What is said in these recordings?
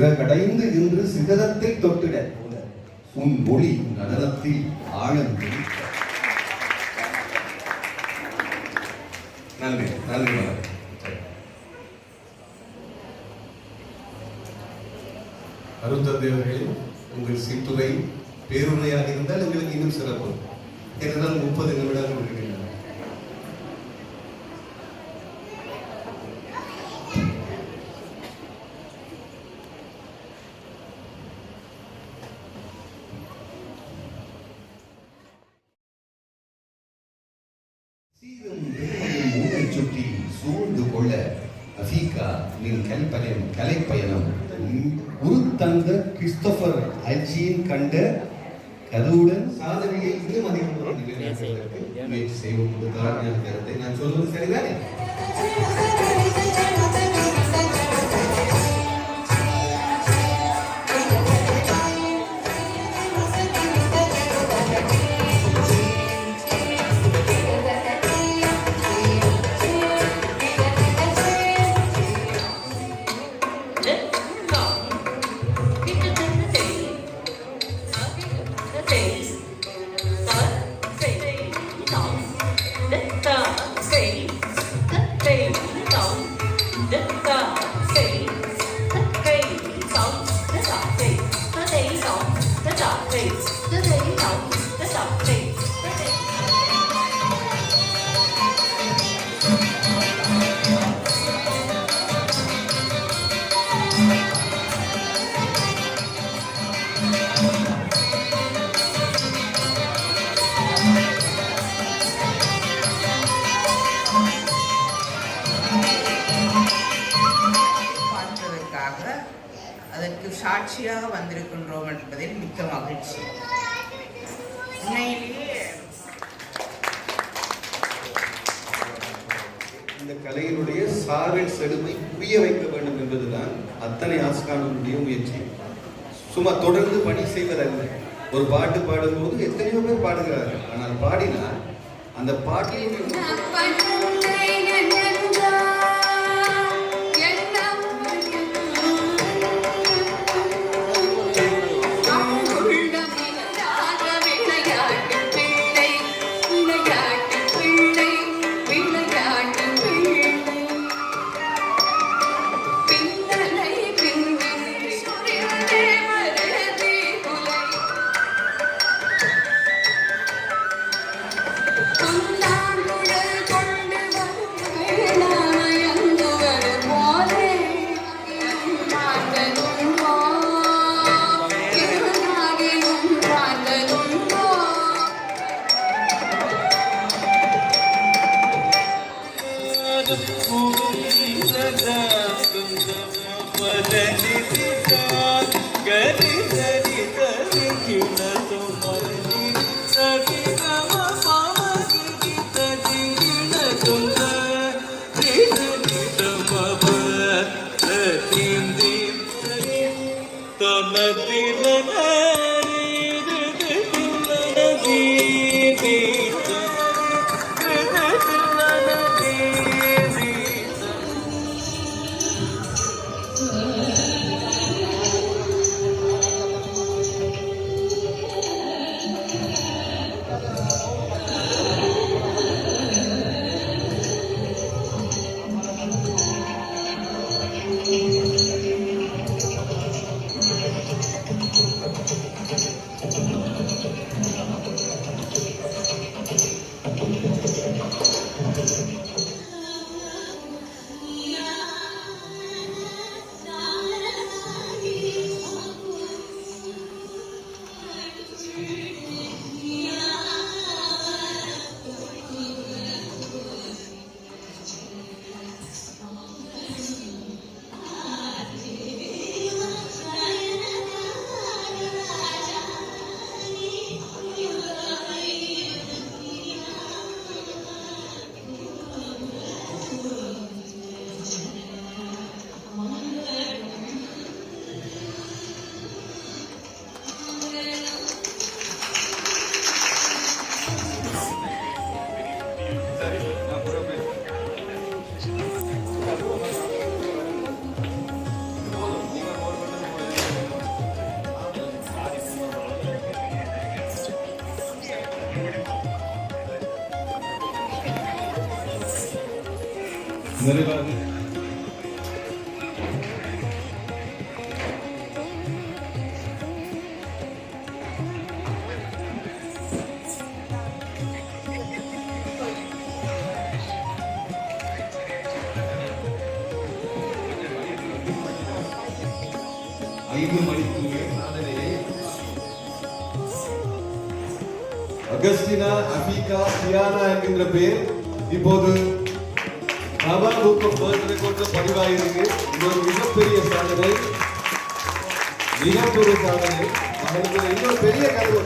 சிறகடைந்து இன்று சிகரத்தை தொட்டிட உன் மொழி நடனத்தில் ஆழம் நன்றி நன்றி அருந்ததேவர்களே உங்கள் சிற்றுரை பேருரையாக இருந்தால் எங்களுக்கு இன்னும் சிறப்பு. ஏனென்றால் முப்பது நிமிடங்கள் இருக்கின்றன உருத்தந்த கிறிஸ்டோபர் அல்ஜியின் கண்ட கதவுடன் சாதனையை இன்னும் அதிகமாக முயற்சி செய்வோம். என்று நான் சொல்வது சரிதானே? சாட்சியாக வந்திருக்கின்றோம் என்பதில் மிக்க மகிழ்ச்சி. உண்மையிலேயே இந்த கலையினுடைய சார்பில் செழுமை புரிய வைக்க வேண்டும் என்பதுதான் அத்தனை ஆஸ்கானுடைய முயற்சி. சும்மா தொடர்ந்து பணி செய்வதல்ல. ஒரு பாட்டு பாடும்போது எத்தனையோ பேர் பாடுகிறார்கள். ஆனால் பாடினால் அந்த பாட்டில் Yeah. நிறைவாக ஐந்து மணிக்குரிய சாதனையை அகஸ்டினா அபிகா சியானா என்கின்ற பேர் இப்போது நவா புக் ஆஃப் பர்த் ரெக்கார்ட்ல பதிவாயிருக்கு இது ஒரு மிகப்பெரிய சாதனை மிகப்பெரிய சாதனை அவருக்கு இன்னொரு பெரிய கனவு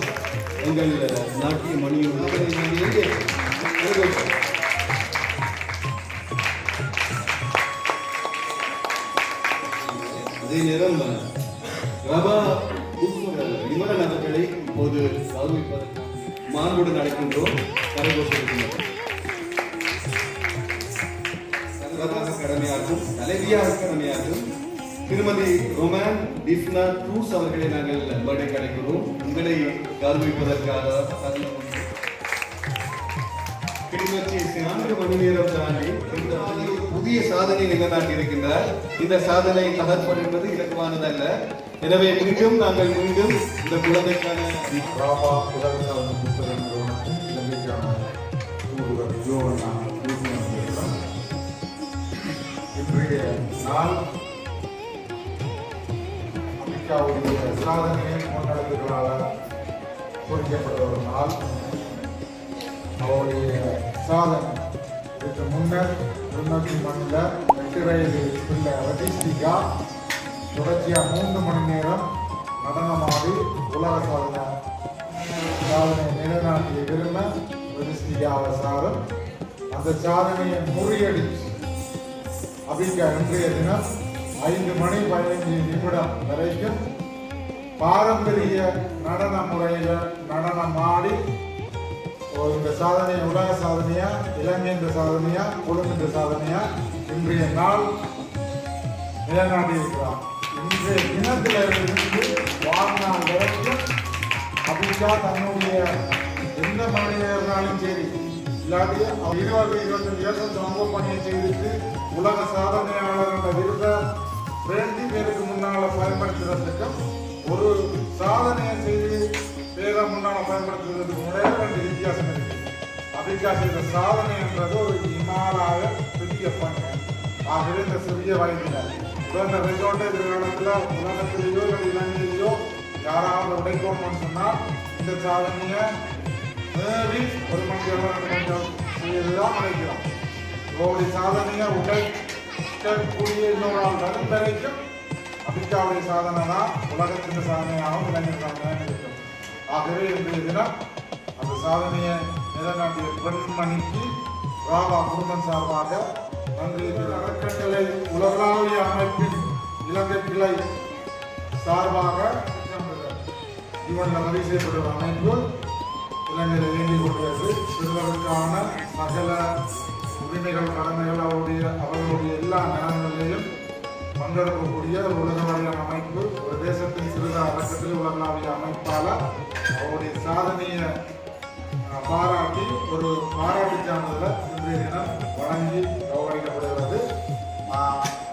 எங்கள் நாட்டிய மணியோடு அதே நேரம் ரவா விமலன் அவர்களை இப்போது கௌரவிப்பதற்காக மாண்புடு நடக்கின்றோம் கரகோஷம் தலைவராக கடமையாற்றும் தலைவியாக கடமையாற்றும் திருமதி ரொமான் டிஃப்னா ட்ரூஸ் அவர்களை நாங்கள் பர்த்டே கிடைக்கிறோம் உங்களை கௌரவிப்பதற்காக தருணம் உண்டு. கிளிநொச்சி நான்கு மணி நேரம் தாண்டி இந்த புதிய சாதனை நிலைநாட்டி இருக்கின்றார் இந்த சாதனை தகர்ப்பது இலக்குவானதல்ல எனவே மீண்டும் நாங்கள் மீண்டும் இந்த குழந்தைக்கான ராபா இன்றைய நாள் அமெரிக்காவுடைய சாதனையை முன்னெடுப்புகளால் குறிக்கப்பட்ட ஒரு நாள் அவருடைய சாதனை இதுக்கு முன்னர் தொண்ணூற்றி மணியில் எட்டு வயது பிள்ளை ரஜிஸ்டிகா தொடர்ச்சியாக மூன்று மணி நேரம் நடனமாடி உலக சாதனை சாதனை நிலைநாட்டிய விரும்ப ரஜிஸ்டிகாவை சாரும் அந்த சாதனையை முறியடிச்சு அபிகா இன்றைய தினம் ஐந்து மணி பதினைஞ்சு நிமிடம் வரைக்கும் பாரம்பரிய நடன முறையில் நடனம் ஆடி ஒரு இந்த சாதனையை உலக சாதனையா இலங்கை இந்த சாதனையா குடும்ப சாதனையா இன்றைய நாள் நிலைநாட்டி இருக்கிறார் இன்றைய தினத்தில் இருந்து வாழ்நாள் வரைக்கும் அப்படிக்கா தன்னுடைய எந்த மனிதர்னாலும் சரி இல்லாட்டி இருபது இருபத்தஞ்சு வருஷம் சமூக பணியை செய்துட்டு உலக சாதனையாளர் என்ற விருதை ரெண்டு பேருக்கு முன்னால் பயன்படுத்துறதுக்கும் ஒரு சாதனையை செய்து பேரை முன்னால் பயன்படுத்துறதுக்கு முறையில ரெண்டு வித்தியாசம் இருக்கு. அபிகா செய்த சாதனை என்றது ஒரு இமாலாக பெரிய பணி ஆகவே இந்த சிறிய வயதில் உலக ரெக்கார்டு எதிர்காலத்தில் உலகத்திலேயோ இல்லை இலங்கையிலேயோ யாராவது உடைக்கோம்னு சொன்னால் இந்த சாதனையை மேவி ஒரு மணி நேரம் ரெண்டு மணி நேரம் செய்யறதுதான் நினைக்கிறோம் உங்களுடைய சாதனையை உடைக்கக்கூடிய இன்னொரு ஆள் வரும் வரைக்கும் அமெரிக்காவுடைய சாதனை தான் உலகத்தின் சாதனையாகவும் இளைஞர் சாதனையாக இருக்கும் ஆகவே இன்றைய தினம் அந்த சாதனையை நிலநாட்டிய பெண்மணிக்கு ராவா குடும்பம் சார்பாக நன்றி அறக்கட்டளை உலகளாவிய அமைப்பின் இலங்கை கிளை சார்பாக இவன் வரி செய்யப்படும் அமைப்பு இலங்கையில் வேண்டிக் கொண்டிருக்கிறது சிறுவருக்கான சகல உரிமைகள் கடமைகள் அவருடைய அவர்களுடைய எல்லா நலன்களிலும் பங்கெடுக்கக்கூடிய ஒரு உலகளாவிய அமைப்பு ஒரு தேசத்தின் சிறுத அடக்கத்தில் உலகளாவிய அமைப்பால் அவருடைய சாதனையை பாராட்டி ஒரு பாராட்டு சான்றிதழை இன்றைய தினம் வழங்கி கௌரவிக்கப்படுகிறது.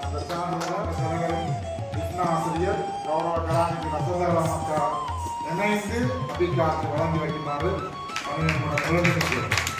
அந்த சான்றிதழ் சகலம் விஷ்ணு ஆசிரியர் கௌரவ கலாநிதி வசந்தகலம் அக்கா இணைந்து அபிகாசி வழங்கி வைக்குமாறு மனிதனோட குழந்தைக்கு